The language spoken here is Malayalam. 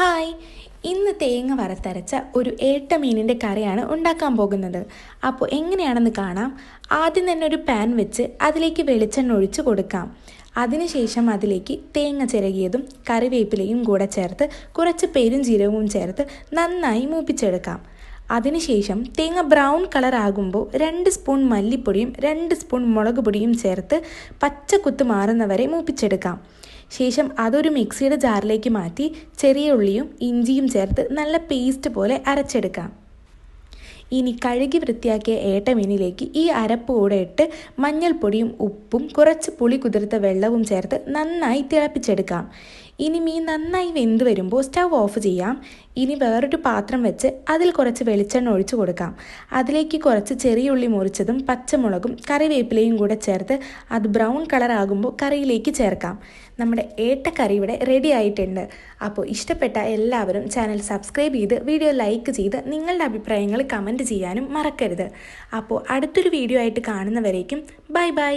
ഹായ്. ഇന്ന് തേങ്ങ വറുത്തരച്ച ഒരു ഏട്ട മീനിന്റെ കറിയാണ് ഉണ്ടാക്കാൻ പോകുന്നത്. അപ്പോൾ എങ്ങനെയാണെന്ന് കാണാം. ആദ്യം തന്നെ ഒരു പാൻ വെച്ച് അതിലേക്ക് വെളിച്ചെണ്ണ ഒഴിച്ച് കൊടുക്കാം. അതിനുശേഷം അതിലേക്ക് തേങ്ങ ചിരകിയതും കറിവേപ്പിലയും കൂടെ ചേർത്ത് കുറച്ച് പെരുംജീരകവും ചേർത്ത് നന്നായി മൂപ്പിച്ചെടുക്കാം. അതിനുശേഷം തേങ്ങ ബ്രൗൺ കളർ ആകുമ്പോൾ രണ്ട് സ്പൂൺ മല്ലിപ്പൊടിയും രണ്ട് സ്പൂൺ മുളക് പൊടിയും ചേർത്ത് പച്ച കുത്ത് മാറുന്നവരെ മൂപ്പിച്ചെടുക്കാം. ശേഷം അതൊരു മിക്സിയുടെ ജാറിലേക്ക് മാറ്റി ചെറിയ ഉള്ളിയും ഇഞ്ചിയും ചേർത്ത് നല്ല പേസ്റ്റ് പോലെ അരച്ചെടുക്കാം. ഇനി കഴുകി വൃത്തിയാക്കിയ ഏട്ടമീനിലേക്ക് ഈ അരപ്പ് കൂടെ ഇട്ട് മഞ്ഞൾപ്പൊടിയും ഉപ്പും കുറച്ച് പുളി കുതിർത്ത വെള്ളവും ചേർത്ത് നന്നായി തിളപ്പിച്ചെടുക്കാം. ഇനി മീൻ നന്നായി വെന്ത് വരുമ്പോൾ സ്റ്റവ് ഓഫ് ചെയ്യാം. ഇനി വേറൊരു പാത്രം വെച്ച് അതിൽ കുറച്ച് വെളിച്ചെണ്ണ ഒഴിച്ചു കൊടുക്കാം. അതിലേക്ക് കുറച്ച് ചെറിയ ഉള്ളി മുറിച്ചതും പച്ചമുളകും കറിവേപ്പിലയും കൂടെ ചേർത്ത് അത് ബ്രൗൺ കളർ ആകുമ്പോൾ കറിയിലേക്ക് ചേർക്കാം. നമ്മുടെ ഏട്ടക്കറി ഇവിടെ റെഡി ആയിട്ടുണ്ട്. അപ്പോൾ ഇഷ്ടപ്പെട്ട എല്ലാവരും ചാനൽ സബ്സ്ക്രൈബ് ചെയ്ത് വീഡിയോ ലൈക്ക് ചെയ്ത് നിങ്ങളുടെ അഭിപ്രായങ്ങൾ കമന്റ് ചെയ്യാനും മറക്കരുത്. അപ്പോൾ അടുത്തൊരു വീഡിയോ ആയിട്ട് കാണുന്നവരേക്കും ബൈ ബൈ.